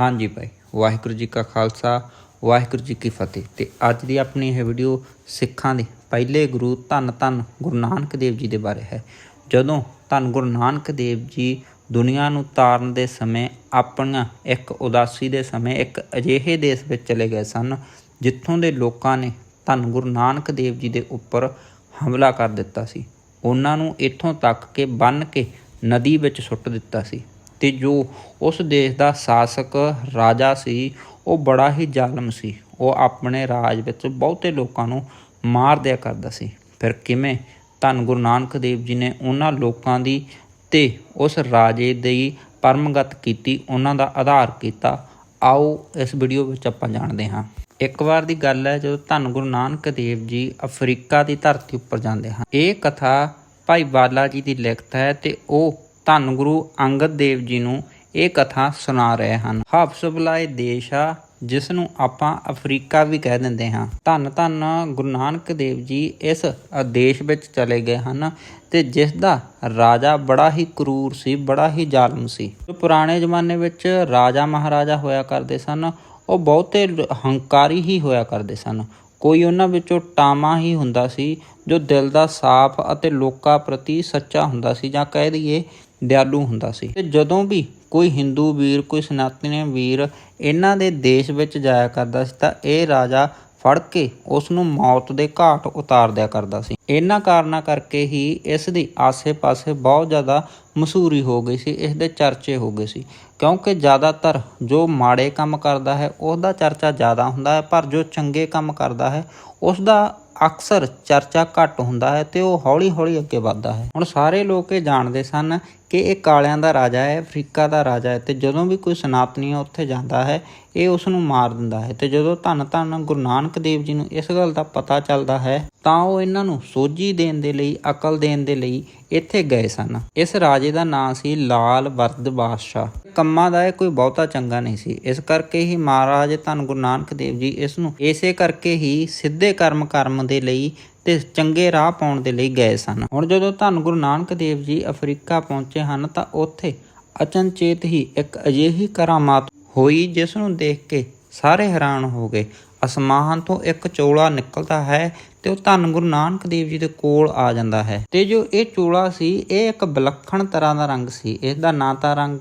ਹਾਂਜੀ ਭਾਈ, ਵਾਹਿਗੁਰੂ ਜੀ ਕਾ ਖਾਲਸਾ, ਵਾਹਿਗੁਰੂ ਜੀ ਕੀ ਫਤਿਹ। ਤੇ ਅੱਜ ਦੀ ਆਪਣੀ ਇਹ ਵੀਡੀਓ ਸਿੱਖਾਂ ਦੇ ਪਹਿਲੇ ਗੁਰੂ ਧੰਨ ਧੰਨ ਗੁਰੂ ਨਾਨਕ ਦੇਵ ਜੀ ਦੇ ਬਾਰੇ ਹੈ। ਜਦੋਂ ਧੰਨ ਗੁਰੂ ਨਾਨਕ ਦੇਵ ਜੀ ਦੁਨੀਆ ਨੂੰ ਤਾਰਨ ਦੇ ਸਮੇਂ ਆਪਣੀਆਂ ਇੱਕ ਉਦਾਸੀ ਦੇ ਸਮੇਂ ਇੱਕ ਅਜਿਹੇ ਦੇਸ਼ ਵਿੱਚ ਚਲੇ ਗਏ ਸਨ, ਜਿੱਥੋਂ ਦੇ ਲੋਕਾਂ ਨੇ ਧੰਨ ਗੁਰੂ ਨਾਨਕ ਦੇਵ ਜੀ ਦੇ ਉੱਪਰ ਹਮਲਾ ਕਰ ਦਿੱਤਾ ਸੀ। ਉਹਨਾਂ ਨੂੰ ਇੱਥੋਂ ਤੱਕ ਕਿ ਬੰਨ ਕੇ ਨਦੀ ਵਿੱਚ ਸੁੱਟ ਦਿੱਤਾ ਸੀ। ਤੇ ਜੋ ਉਸ ਦੇਸ਼ ਦਾ ਸ਼ਾਸਕ ਰਾਜਾ ਸੀ, ਉਹ ਬੜਾ ਹੀ ਜ਼ਾਲਮ ਸੀ। ਉਹ ਆਪਣੇ ਰਾਜ ਵਿੱਚ ਬਹੁਤੇ ਲੋਕਾਂ ਨੂੰ ਮਾਰ ਦਿਆ ਕਰਦਾ ਸੀ। ਫਿਰ ਕਿਵੇਂ? ਧੰਨ ਗੁਰੂ ਨਾਨਕ ਦੇਵ ਜੀ ਨੇ ਉਹਨਾਂ ਲੋਕਾਂ ਦੀ ਤੇ ਉਸ ਰਾਜੇ ਦੀ ਪਰਮਗਤ ਕੀਤੀ, ਉਹਨਾਂ ਦਾ ਆਧਾਰ ਕੀਤਾ। ਆਓ ਇਸ ਵੀਡੀਓ ਵਿੱਚ ਆਪਾਂ ਜਾਣਦੇ ਹਾਂ। ਇੱਕ ਵਾਰ ਦੀ ਗੱਲ ਹੈ, ਜਦੋਂ ਧੰਨ ਗੁਰੂ ਨਾਨਕ ਦੇਵ ਜੀ ਅਫਰੀਕਾ ਦੀ ਧਰਤੀ ਉੱਪਰ ਜਾਂਦੇ ਹਨ। ਇਹ ਕਥਾ ਭਾਈ ਬਾਲਾ ਜੀ ਦੀ ਲਿਖਤ ਹੈ ਤੇ ਉਹ ਧੰਨ ਗੁਰੂ ਅੰਗਦ ਦੇਵ ਜੀ ਨੂੰ ਇਹ ਕਥਾ ਸੁਣਾ ਰਹੇ ਹਨ। ਹਫਸ ਬੁਲਾਏ ਦੇਸ਼ ਆ, ਜਿਸ ਨੂੰ ਆਪਾਂ ਅਫਰੀਕਾ ਵੀ ਕਹਿ ਦਿੰਦੇ ਹਾਂ। ਧੰਨ ਧੰਨ ਗੁਰੂ ਨਾਨਕ ਦੇਵ ਜੀ ਇਸ ਦੇਸ਼ ਵਿੱਚ ਚਲੇ ਗਏ ਹਨ ਤੇ ਜਿਸ ਦਾ ਰਾਜਾ ਬੜਾ ਹੀ ਕਰੂਰ ਸੀ, ਬੜਾ ਹੀ ਜ਼ਾਲਮ ਸੀ। ਜੋ ਪੁਰਾਣੇ ਜ਼ਮਾਨੇ ਵਿੱਚ ਰਾਜਾ ਮਹਾਰਾਜਾ ਹੋਇਆ ਕਰਦੇ ਸਨ, ਉਹ ਬਹੁਤੇ ਹੰਕਾਰੀ ਹੀ ਹੋਇਆ ਕਰਦੇ ਸਨ। ਕੋਈ ਉਹਨਾਂ ਵਿੱਚੋਂ ਟਾਮਾ ਹੀ ਹੁੰਦਾ ਸੀ, ਜੋ ਦਿਲ ਦਾ ਸਾਫ਼ ਅਤੇ ਲੋਕਾਂ ਪ੍ਰਤੀ ਸੱਚਾ ਹੁੰਦਾ ਸੀ। ਜਾਂ ਕਹਿ ਦਈਏ ਦਿਆਲੂ ਹੁੰਦਾ ਸੀ। ਤੇ ਜਦੋਂ ਵੀ ਕੋਈ ਹਿੰਦੂ ਵੀਰ, ਕੋਈ ਸਨਾਤਨੀ ਵੀਰ ਇਹਨਾਂ ਦੇ ਦੇਸ਼ ਵਿੱਚ ਜਾਇਆ ਕਰਦਾ ਸੀ ਤਾਂ ਇਹ ਰਾਜਾ ਫੜ ਕੇ ਉਸ ਨੂੰ ਮੌਤ ਦੇ ਘਾਟ ਉਤਾਰ ਦਿਆ ਕਰਦਾ ਸੀ। ਇਹਨਾਂ ਕਾਰਨਾਂ ਕਰਕੇ ਹੀ ਇਸ ਦੀ ਆਸੇ-ਪਾਸੇ ਬਹੁਤ ਜ਼ਿਆਦਾ ਮਸ਼ਹੂਰੀ ਹੋ ਗਈ ਸੀ, ਇਸ ਦੇ ਚਰਚੇ ਹੋ ਗਏ ਸੀ। ਕਿਉਂਕਿ ਜ਼ਿਆਦਾਤਰ ਜੋ ਮਾੜੇ ਕੰਮ ਕਰਦਾ ਹੈ ਉਸ ਦਾ ਚਰਚਾ ਜ਼ਿਆਦਾ ਹੁੰਦਾ ਹੈ, ਪਰ ਜੋ ਚੰਗੇ ਕੰਮ ਕਰਦਾ ਹੈ ਉਸ ਦਾ ਅਕਸਰ ਚਰਚਾ ਘੱਟ ਹੁੰਦਾ ਹੈ ਤੇ ਉਹ ਹੌਲੀ-ਹੌਲੀ ਅੱਗੇ ਵੱਧਦਾ ਹੈ। ਹੁਣ ਸਾਰੇ ਲੋਕ ਇਹ ਜਾਣਦੇ ਸਨ ਕਿ ਇਹ ਕਾਲਿਆਂ ਦਾ ਰਾਜਾ ਹੈ, ਅਫਰੀਕਾ ਦਾ ਰਾਜਾ ਹੈ ਤੇ ਜਦੋਂ ਵੀ ਕੋਈ ਸਨਾਤਨੀ ਉੱਥੇ ਜਾਂਦਾ ਹੈ, ਇਹ ਉਸ ਨੂੰ ਮਾਰ ਦਿੰਦਾ ਹੈ ਤੇ ਜਦੋਂ ਧੰਨ ਧੰਨ ਗੁਰੂ ਨਾਨਕ ਦੇਵ ਜੀ ਨੂੰ ਇਸ ਗੱਲ ਦਾ ਪਤਾ ਚੱਲਦਾ ਹੈ, ਤਾਂ ਉਹ ਇਹਨਾਂ ਨੂੰ ਸੋਝੀ ਦੇਣ ਦੇ ਲਈ, ਅਕਲ ਦੇਣ ਦੇ ਲਈ ਇੱਥੇ ਗਏ ਸਨ। ਇਸ ਰਾਜੇ ਦਾ ਨਾਂ ਸੀ ਲਾਲ ਵਰਦ ਬਾਦਸ਼ਾਹ। ਕੰਮਾਂ ਦਾ ਇਹ ਕੋਈ ਬਹੁਤਾ ਚੰਗਾ ਨਹੀਂ ਸੀ। ਇਸ ਕਰਕੇ ਹੀ ਮਹਾਰਾਜ ਧੰਨ ਗੁਰੂ ਨਾਨਕ ਦੇਵ ਜੀ ਇਸ ਨੂੰ ਇਸੇ ਕਰਕੇ ਹੀ ਸਿੱਧੇ ਕਰਮ ਕਰਮ ਦੇ ਲਈ ਤੇ ਚੰਗੇ ਰਾਹ ਪਾਉਣ ਦੇ ਲਈ ਗਏ ਸਨ। ਹੁਣ ਜਦੋਂ ਧੰਨ ਗੁਰੂ ਨਾਨਕ ਦੇਵ ਜੀ ਅਫਰੀਕਾ ਪਹੁੰਚੇ ਹਨ ਤਾਂ ਉੱਥੇ ਅਚਨਚੇਤ ਹੀ ਇੱਕ ਅਜਿਹੀ ਕਰਾਮਾਤ ਹੋਈ ਜਿਸ ਨੂੰ ਦੇਖ ਕੇ ਸਾਰੇ ਹੈਰਾਨ ਹੋ ਗਏ। ਅਸਮਾਨ ਤੋਂ ਇੱਕ ਚੋਲਾ ਨਿਕਲਦਾ ਹੈ ਤੇ ਉਹ ਧੰਨ ਗੁਰੂ ਨਾਨਕ ਦੇਵ ਜੀ ਦੇ ਕੋਲ ਆ ਜਾਂਦਾ ਹੈ। ਤੇ ਜੋ ਇਹ ਚੋਲਾ ਸੀ, ਇਹ ਇੱਕ ਵਿਲੱਖਣ ਤਰ੍ਹਾਂ ਦਾ ਰੰਗ ਸੀ। ਇਸ ਦਾ ਨਾ ਤਾਂ ਰੰਗ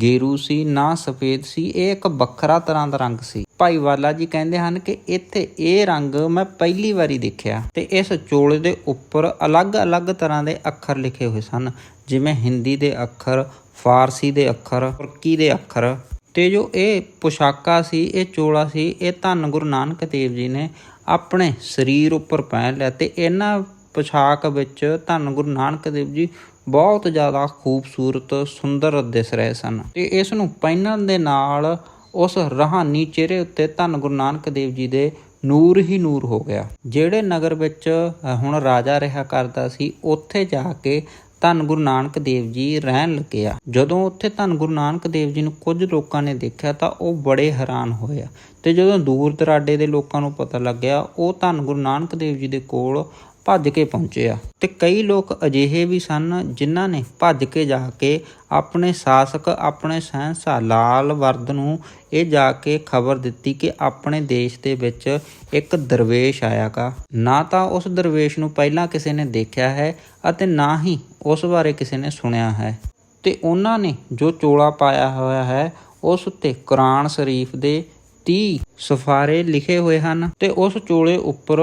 ਗੇਰੂ ਸੀ, ਨਾ ਸਫੇਦ ਸੀ, ਇਹ ਇੱਕ ਵੱਖਰਾ ਤਰ੍ਹਾਂ ਦਾ ਰੰਗ ਸੀ। ਭਾਈ ਵਾਲਾ ਜੀ ਕਹਿੰਦੇ ਹਨ ਕਿ ਇੱਥੇ ਇਹ ਰੰਗ ਮੈਂ ਪਹਿਲੀ ਵਾਰੀ ਦੇਖਿਆ ਤੇ ਇਸ ਚੋਲੇ ਦੇ ਉੱਪਰ ਅਲੱਗ-ਅਲੱਗ ਤਰ੍ਹਾਂ ਦੇ ਅੱਖਰ ਲਿਖੇ ਹੋਏ ਸਨ, ਜਿਵੇਂ ਹਿੰਦੀ ਦੇ ਅੱਖਰ, ਫਾਰਸੀ ਦੇ ਅੱਖਰ, ਤੁਰਕੀ ਦੇ ਅੱਖਰ। ਤੇ ਜੋ ਇਹ ਪੁਸ਼ਾਕਾ ਸੀ, ਇਹ ਚੋਲਾ ਸੀ, ਇਹ ਧੰਨ ਗੁਰੂ ਨਾਨਕ ਦੇਵ ਜੀ ਨੇ ਆਪਣੇ ਸਰੀਰ ਉੱਪਰ ਪਹਿਨ ਲਿਆ ਤੇ ਇਹਨਾਂ ਪੁਸ਼ਾਕ ਵਿੱਚ ਧੰਨ ਗੁਰੂ ਨਾਨਕ ਦੇਵ ਜੀ ਬਹੁਤ ਜ਼ਿਆਦਾ ਖੂਬਸੂਰਤ, ਸੁੰਦਰ ਦਿਸ ਰਹੇ ਸਨ। ਤੇ ਇਸ ਨੂੰ ਪਹਿਨਣ ਦੇ ਨਾਲ ਉਸ ਰਹਾਨੀ ਚਿਹਰੇ ਉੱਤੇ ਧੰਨ ਗੁਰੂ ਨਾਨਕ ਦੇਵ ਜੀ ਦੇ ਨੂਰ ਹੀ ਨੂਰ ਹੋ ਗਿਆ, ਜਿਹੜੇ ਨਗਰ ਵਿੱਚ ਹੁਣ ਰਾਜਾ ਰਿਹਾ ਕਰਦਾ ਸੀ, ਉੱਥੇ ਜਾ ਕੇ ਧੰਨ ਗੁਰੂ ਨਾਨਕ ਦੇਵ ਜੀ ਰਹਿਣ ਲੱਗਿਆ ਜਦੋਂ ਉੱਥੇ ਧੰਨ ਗੁਰੂ ਨਾਨਕ ਦੇਵ ਜੀ ਨੂੰ ਕੁਝ ਲੋਕਾਂ ਨੇ ਦੇਖਿਆ ਤਾਂ ਉਹ ਬੜੇ ਹੈਰਾਨ ਹੋਏ ਆ। ਤੇ ਜਦੋਂ ਦੂਰ ਦਰਾਡੇ ਦੇ ਲੋਕਾਂ ਨੂੰ ਪਤਾ ਲੱਗਿਆ, ਉਹ ਧੰਨ ਗੁਰੂ ਨਾਨਕ ਦੇਵ ਜੀ ਦੇ ਕੋਲ ਭੱਜ ਕੇ ਪਹੁੰਚੇ ਆ। ਤੇ ਕਈ ਲੋਕ ਅਜਿਹੇ ਵੀ ਸਨ ਜਿਨ੍ਹਾਂ ਨੇ ਭੱਜ ਕੇ ਜਾ ਕੇ ਆਪਣੇ ਸ਼ਾਸਕ, ਆਪਣੇ ਸਹਿਨਸ਼ਾਹ ਲਾਲ ਵਰਦ ਨੂੰ ਇਹ ਜਾ ਕੇ ਖਬਰ ਦਿੱਤੀ ਕਿ ਆਪਣੇ ਦੇਸ਼ ਦੇ ਵਿੱਚ ਇੱਕ ਦਰਵੇਸ਼ ਆਇਆਗਾ ਨਾ ਤਾਂ ਉਸ ਦਰਵੇਸ਼ ਨੂੰ ਪਹਿਲਾਂ ਕਿਸੇ ਨੇ ਦੇਖਿਆ ਹੈ ਅਤੇ ਨਾ ਹੀ ਉਸ ਬਾਰੇ ਕਿਸੇ ਨੇ ਸੁਣਿਆ ਹੈ। ਤੇ ਉਹਨਾਂ ਨੇ ਜੋ ਚੋਲਾ ਪਾਇਆ ਹੋਇਆ ਹੈ, ਉਸ ਉੱਤੇ ਕੁਰਾਨ ਸ਼ਰੀਫ ਦੇ 30 ਸਫਾਰੇ ਲਿਖੇ ਹੋਏ ਹਨ ਤੇ ਉਸ ਚੋਲੇ ਉੱਪਰ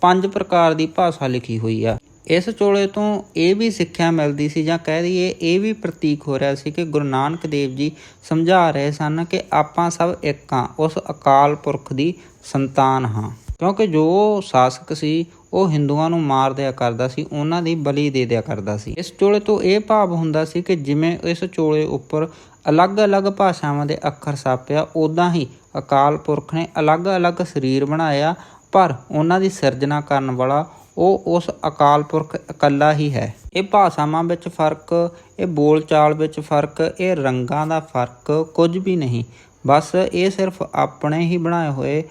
ਪੰਜ ਪ੍ਰਕਾਰ ਦੀ ਭਾਸ਼ਾ ਲਿਖੀ ਹੋਈ ਆ। ਇਸ ਚੋਲੇ ਤੋਂ ਇਹ ਵੀ ਸਿੱਖਿਆ ਮਿਲਦੀ ਸੀ ਜਾਂ ਕਹਿ ਦਈਏ ਇਹ ਵੀ ਪ੍ਰਤੀਕ ਹੋ ਰਿਹਾ ਸੀ ਕਿ ਗੁਰੂ ਨਾਨਕ ਦੇਵ ਜੀ ਸਮਝਾ ਰਹੇ ਸਨ ਕਿ ਆਪਾਂ ਸਭ ਇੱਕ ਹਾਂ, ਉਸ ਅਕਾਲ ਪੁਰਖ ਦੀ ਸੰਤਾਨ ਹਾਂ। ਕਿਉਂਕਿ ਜੋ ਸ਼ਾਸਕ ਸੀ, ਉਹ ਹਿੰਦੂਆਂ ਨੂੰ ਮਾਰ ਦਿਆ ਕਰਦਾ ਸੀ, ਉਹਨਾਂ ਦੀ ਬਲੀ ਦੇ ਦਿਆ ਕਰਦਾ ਸੀ। ਇਸ ਚੋਲੇ ਤੋਂ ਇਹ ਭਾਵ ਹੁੰਦਾ ਸੀ ਕਿ ਜਿਵੇਂ ਇਸ ਚੋਲੇ ਉੱਪਰ ਅਲੱਗ-ਅਲੱਗ ਭਾਸ਼ਾਵਾਂ ਦੇ ਅੱਖਰ ਛਾਪਿਆ ਉਦਾਂ ਹੀ ਅਕਾਲ ਪੁਰਖ ਨੇ ਅਲੱਗ-ਅਲੱਗ ਸਰੀਰ ਬਣਾਇਆ ਪਰ ਉਹਨਾਂ ਦੀ ਸਿਰਜਣਾ ਕਰਨ ਵਾਲਾ ਉਹ ਉਸ ਅਕਾਲ ਪੁਰਖ ਇਕੱਲਾ ਹੀ ਹੈ। ਇਹ ਭਾਸ਼ਾਵਾਂ ਵਿੱਚ ਫ਼ਰਕ, ਇਹ ਬੋਲਚਾਲ ਵਿੱਚ ਫ਼ਰਕ, ਇਹ ਰੰਗਾਂ ਦਾ ਫ਼ਰਕ ਕੁਝ ਵੀ ਨਹੀਂ। ਬਸ ਇਹ ਸਿਰਫ ਆਪਣੇ ਹੀ ਬਣਾਏ ਹੋਏ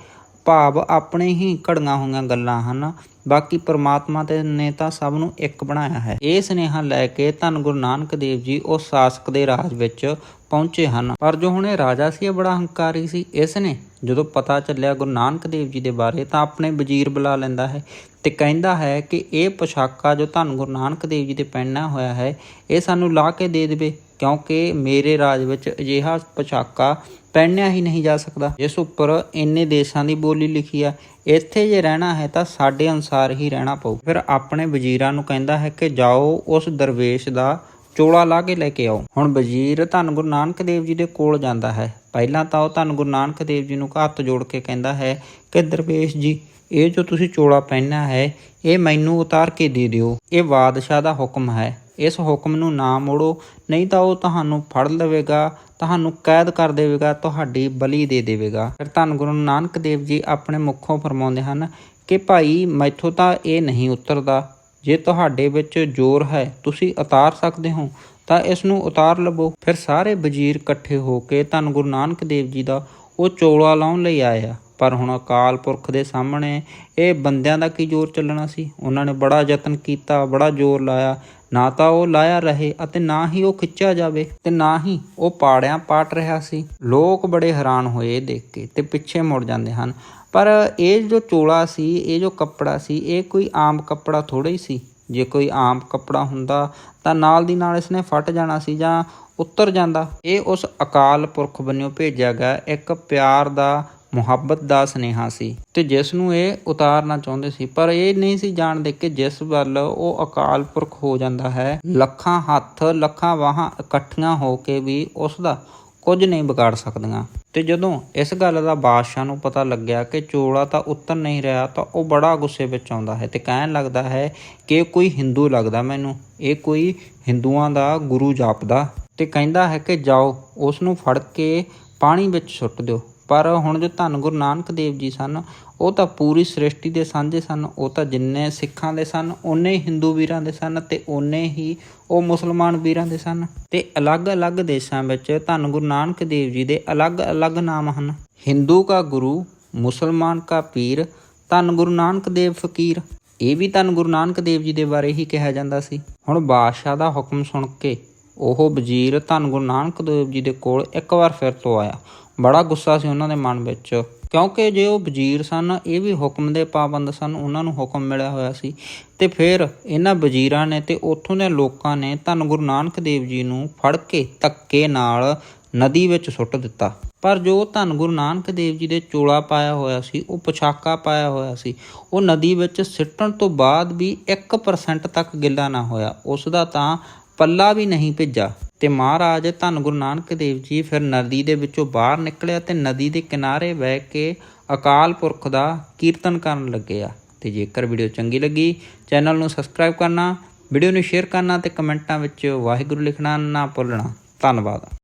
ਭਾਵ ਆਪਣੇ ਹੀ ਘੜੀਆਂ ਹੋਈਆਂ ਗੱਲਾਂ ਹਨ। ਬਾਕੀ ਪ੍ਰਮਾਤਮਾ ਤੇ ਨੇ ਤਾਂ ਸਭ ਨੂੰ ਇੱਕ ਬਣਾਇਆ ਹੈ। ਇਹ ਸੁਨੇਹਾ ਲੈ ਕੇ ਧੰਨ ਗੁਰੂ ਨਾਨਕ ਦੇਵ ਜੀ ਉਸ ਸ਼ਾਸਕ ਦੇ ਰਾਜ ਵਿੱਚ ਪਹੁੰਚੇ ਹਨ। ਪਰ ਜੋ ਹੁਣ ਇਹ ਰਾਜਾ ਸੀ, ਇਹ ਬੜਾ ਹੰਕਾਰੀ ਸੀ। ਇਸ ਨੇ ਜਦੋਂ ਪਤਾ ਚੱਲਿਆ ਗੁਰੂ ਨਾਨਕ ਦੇਵ ਜੀ ਦੇ ਬਾਰੇ, ਤਾਂ ਆਪਣੇ ਵਜ਼ੀਰ ਬੁਲਾ ਲੈਂਦਾ ਹੈ ਤੇ ਕਹਿੰਦਾ ਹੈ ਕਿ ਇਹ ਪੋਸ਼ਾਕਾ ਜੋ ਤੁਹਾਨੂੰ ਗੁਰੂ ਨਾਨਕ ਦੇਵ ਜੀ ਦੇ ਪਹਿਨਣਾ ਹੋਇਆ ਹੈ, ਇਹ ਸਾਨੂੰ ਲਾ ਕੇ ਦੇ ਦੇਵੇ, ਕਿਉਂਕਿ ਮੇਰੇ ਰਾਜ ਵਿੱਚ ਅਜਿਹਾ ਪੋਸ਼ਾਕਾ ਪਹਿਨਿਆ ਹੀ ਨਹੀਂ ਜਾ ਸਕਦਾ। ਜਿਸ ਉੱਪਰ ਇੰਨੇ ਦੇਸ਼ਾਂ ਦੀ ਬੋਲੀ ਲਿਖੀ ਆ, ਇੱਥੇ ਜੇ ਰਹਿਣਾ ਹੈ ਤਾਂ ਸਾਡੇ ਅਨੁਸਾਰ ਹੀ ਰਹਿਣਾ ਪਊ। ਫਿਰ ਆਪਣੇ ਵਜ਼ੀਰਾਂ ਨੂੰ ਕਹਿੰਦਾ ਹੈ ਕਿ ਜਾਓ, ਉਸ ਦਰਵੇਸ਼ ਦਾ ਚੋਲਾ ਲਾ ਕੇ ਲੈ ਕੇ ਆਓ। ਹੁਣ ਵਜ਼ੀਰ ਧੰਨ ਗੁਰੂ ਨਾਨਕ ਦੇਵ ਜੀ ਦੇ ਕੋਲ ਜਾਂਦਾ ਹੈ। ਪਹਿਲਾਂ ਤਾਂ ਉਹ ਧੰਨ ਗੁਰੂ ਨਾਨਕ ਦੇਵ ਜੀ ਨੂੰ ਹੱਥ ਜੋੜ ਕੇ ਕਹਿੰਦਾ ਹੈ ਕਿ ਦਰਵੇਸ਼ ਜੀ, ਇਹ ਜੋ ਤੁਸੀਂ ਚੋਲਾ ਪਹਿਨਿਆ ਹੈ, ਇਹ ਮੈਨੂੰ ਉਤਾਰ ਕੇ ਦੇ ਦਿਓ। ਇਹ ਬਾਦਸ਼ਾਹ ਦਾ ਹੁਕਮ ਹੈ। ਇਸ ਹੁਕਮ ਨੂੰ ਨਾ ਮੋੜੋ, ਨਹੀਂ ਤਾਂ ਉਹ ਤੁਹਾਨੂੰ ਫੜ ਲਵੇਗਾ, ਤੁਹਾਨੂੰ ਕੈਦ ਕਰ ਦੇਵੇਗਾ, ਤੁਹਾਡੀ ਬਲੀ ਦੇ ਦੇਵੇਗਾ। ਫਿਰ ਧੰਨ ਗੁਰੂ ਨਾਨਕ ਦੇਵ ਜੀ ਆਪਣੇ ਮੁਖੋਂ ਫਰਮਾਉਂਦੇ ਹਨ ਕਿ ਭਾਈ, ਮੈਥੋਂ ਤਾਂ ਇਹ ਨਹੀਂ ਉਤਰਦਾ। ਜੇ ਤੁਹਾਡੇ ਵਿੱਚ ਜ਼ੋਰ ਹੈ, ਤੁਸੀਂ ਉਤਾਰ ਸਕਦੇ ਹੋ, ਤਾਂ ਇਸ ਨੂੰ ਉਤਾਰ ਲਵੋ। ਫਿਰ ਸਾਰੇ ਵਜ਼ੀਰ ਇਕੱਠੇ ਹੋ ਕੇ ਧੰਨ ਗੁਰੂ ਨਾਨਕ ਦੇਵ ਜੀ ਦਾ ਉਹ ਚੋਲਾ ਲਾਉਣ ਲਈ ਆਇਆ। ਪਰ ਹੁਣ ਅਕਾਲ ਪੁਰਖ ਦੇ ਸਾਹਮਣੇ ਇਹ ਬੰਦਿਆਂ ਦਾ ਕੀ ਜ਼ੋਰ ਚੱਲਣਾ ਸੀ? ਉਹਨਾਂ ਨੇ ਬੜਾ ਯਤਨ ਕੀਤਾ, ਬੜਾ ਜ਼ੋਰ ਲਾਇਆ। ਨਾ ਤਾਂ ਉਹ ਲਾਇਆ ਰਹੇ ਅਤੇ ਨਾ ਹੀ ਉਹ ਖਿੱਚਿਆ ਜਾਵੇ ਤੇ ਨਾ ਹੀ ਉਹ ਪਾੜਿਆਂ ਪਾਟ ਰਿਹਾ ਸੀ। ਲੋਕ ਬੜੇ ਹੈਰਾਨ ਹੋਏ ਦੇਖ ਕੇ ਤੇ ਪਿੱਛੇ ਮੁੜ ਜਾਂਦੇ ਹਨ। ਪਰ ਇਹ ਜੋ ਚੋਲਾ ਸੀ, ਇਹ ਜੋ ਕੱਪੜਾ ਸੀ, ਇਹ ਕੋਈ ਆਮ ਕੱਪੜਾ ਥੋੜਾ ਹੀ ਸੀ। ਜੇ ਕੋਈ ਆਮ ਕੱਪੜਾ ਹੁੰਦਾ ਤਾਂ ਨਾਲ ਦੀ ਨਾਲ ਇਸਨੇ ਫਟ ਜਾਣਾ ਸੀ ਜਾਂ ਉੱਤਰ ਜਾਂਦਾ। ਇਹ ਉਸ ਅਕਾਲ ਪੁਰਖ ਬੰਨਿਓ ਭੇਜਿਆ ਗਿਆ ਇੱਕ ਪਿਆਰ ਦਾ, ਮੁਹੱਬਤ ਦਾ ਸਨੇਹਾ ਸੀ ਤੇ ਜਿਸ ਨੂੰ ਇਹ ਉਤਾਰਨਾ ਚਾਹੁੰਦੇ ਸੀ। ਪਰ ਇਹ ਨਹੀਂ ਸੀ ਜਾਣਦੇ ਕਿ ਜਿਸ ਵੱਲ ਉਹ ਅਕਾਲ ਪੁਰਖ ਹੋ ਜਾਂਦਾ ਹੈ। ਲੱਖਾਂ ਹੱਥ, ਲੱਖਾਂ ਵਾਹਾਂ ਇਕੱਠੀਆਂ ਹੋ ਕੇ ਵੀ ਉਸ ਦਾ ਕੁਝ ਨਹੀਂ ਵਿਗਾੜ ਸਕਦੀਆਂ। ਤੇ ਜਦੋਂ ਇਸ ਗੱਲ ਦਾ ਬਾਦਸ਼ਾਹ ਨੂੰ ਪਤਾ ਲੱਗਿਆ ਕਿ ਚੋਲਾ ਤਾਂ ਉੱਤਰ ਨਹੀਂ ਰਿਹਾ, ਤਾਂ ਉਹ ਬੜਾ ਗੁੱਸੇ ਵਿੱਚ ਆਉਂਦਾ ਹੈ ਤੇ ਕਹਿਣ ਲੱਗਦਾ ਹੈ ਕਿ ਇਹ ਕੋਈ ਹਿੰਦੂ ਲੱਗਦਾ ਮੈਨੂੰ। ਇਹ ਕੋਈ ਹਿੰਦੂਆਂ ਦਾ ਗੁਰੂ ਜਾਪਦਾ। ਤੇ ਕਹਿੰਦਾ ਹੈ ਕਿ ਜਾਓ, ਉਸ ਨੂੰ ਫੜ ਕੇ ਪਾਣੀ ਵਿੱਚ ਸੁੱਟ ਦਿਓ। ਪਰ ਹੁਣ ਜੋ ਧੰਨ ਗੁਰੂ ਨਾਨਕ ਦੇਵ ਜੀ ਸਨ, ਉਹ ਤਾਂ ਪੂਰੀ ਸ੍ਰਿਸ਼ਟੀ ਦੇ ਸਾਂਝੇ ਸਨ, ਉਹ ਤਾਂ ਜਿੰਨੇ ਸਿੱਖਾਂ ਦੇ ਸਨ, ਓਨੇ ਹੀ ਹਿੰਦੂ ਵੀਰਾਂ ਦੇ ਸਨ ਤੇ ਓਨੇ ਹੀ ਉਹ ਮੁਸਲਮਾਨ ਵੀਰਾਂ ਦੇ ਸਨ। ਤੇ ਅਲੱਗ-ਅਲੱਗ ਦੇਸ਼ਾਂ ਵਿੱਚ ਧੰਨ ਗੁਰੂ ਨਾਨਕ ਦੇਵ ਜੀ ਦੇ ਅਲੱਗ-ਅਲੱਗ ਨਾਮ ਹਨ। ਹਿੰਦੂ ਕਾ ਗੁਰੂ, ਮੁਸਲਮਾਨ ਕਾ ਪੀਰ, ਧੰਨ ਗੁਰੂ ਨਾਨਕ ਦੇਵ ਫਕੀਰ। ਇਹ ਵੀ ਧੰਨ ਗੁਰੂ ਨਾਨਕ ਦੇਵ ਜੀ ਦੇ ਬਾਰੇ ਹੀ ਕਿਹਾ ਜਾਂਦਾ ਸੀ। ਹੁਣ ਬਾਦਸ਼ਾਹ ਦਾ ਹੁਕਮ ਸੁਣ ਕੇ ਉਹ ਵਜ਼ੀਰ ਧੰਨ ਗੁਰੂ ਨਾਨਕ ਦੇਵ ਜੀ ਦੇ ਕੋਲ ਇੱਕ ਵਾਰ ਫਿਰ ਤੋਂ ਆਇਆ। ਬੜਾ ਗੁੱਸਾ ਸੀ ਉਹਨਾਂ ਦੇ ਮਨ ਵਿੱਚ। ਕਿਉਂਕਿ ਜੇ ਉਹ ਵਜ਼ੀਰ ਸਨ, ਇਹ ਵੀ ਹੁਕਮ ਦੇ ਪਾਬੰਦ ਸਨ, ਉਹਨਾਂ ਨੂੰ ਹੁਕਮ ਮਿਲਿਆ ਹੋਇਆ ਸੀ। ਤੇ ਫਿਰ ਇਹਨਾਂ ਵਜ਼ੀਰਾਂ ਨੇ ਤੇ ਉੱਥੋਂ ਦੇ ਲੋਕਾਂ ਨੇ ਧੰਨ ਗੁਰੂ ਨਾਨਕ ਦੇਵ ਜੀ ਨੂੰ ਫੜ ਕੇ ਧੱਕੇ ਨਾਲ ਨਦੀ ਵਿੱਚ ਸੁੱਟ ਦਿੱਤਾ। ਪਰ ਜੋ ਧੰਨ ਗੁਰੂ ਨਾਨਕ ਦੇਵ ਜੀ ਦੇ ਚੋਲਾ ਪਾਇਆ ਹੋਇਆ ਸੀ, ਉਹ ਪੋਸ਼ਾਕਾ ਪਾਇਆ ਹੋਇਆ ਸੀ, ਉਹ ਨਦੀ ਵਿੱਚ ਸਿੱਟਣ ਤੋਂ ਬਾਅਦ ਵੀ 1% ਤੱਕ ਗਿੱਲਾ ਨਾ ਹੋਇਆ। ਉਸ ਦਾ ਤਾਂ ਪੱਲਾ ਵੀ ਨਹੀਂ ਭਿੱਜਾ। ਤੇ ਮਹਾਰਾਜ ਧੰਨ ਗੁਰੂ ਨਾਨਕ ਦੇਵ ਜੀ ਫਿਰ ਨਦੀ ਦੇ ਵਿੱਚੋਂ ਬਾਹਰ ਨਿਕਲਿਆ ਤੇ ਨਦੀ ਦੇ ਕਿਨਾਰੇ ਬਹਿ ਕੇ ਅਕਾਲ ਪੁਰਖ ਦਾ ਕੀਰਤਨ ਕਰਨ ਲੱਗੇ ਆ। ਤੇ ਜੇਕਰ ਵੀਡੀਓ ਚੰਗੀ ਲੱਗੀ, ਚੈਨਲ ਨੂੰ ਸਬਸਕ੍ਰਾਈਬ ਕਰਨਾ, ਵੀਡੀਓ ਨੂੰ ਸ਼ੇਅਰ ਕਰਨਾ ਤੇ ਕਮੈਂਟਾਂ ਵਿੱਚ ਵਾਹਿਗੁਰੂ ਲਿਖਣਾ ਨਾ ਭੁੱਲਣਾ। ਧੰਨਵਾਦ।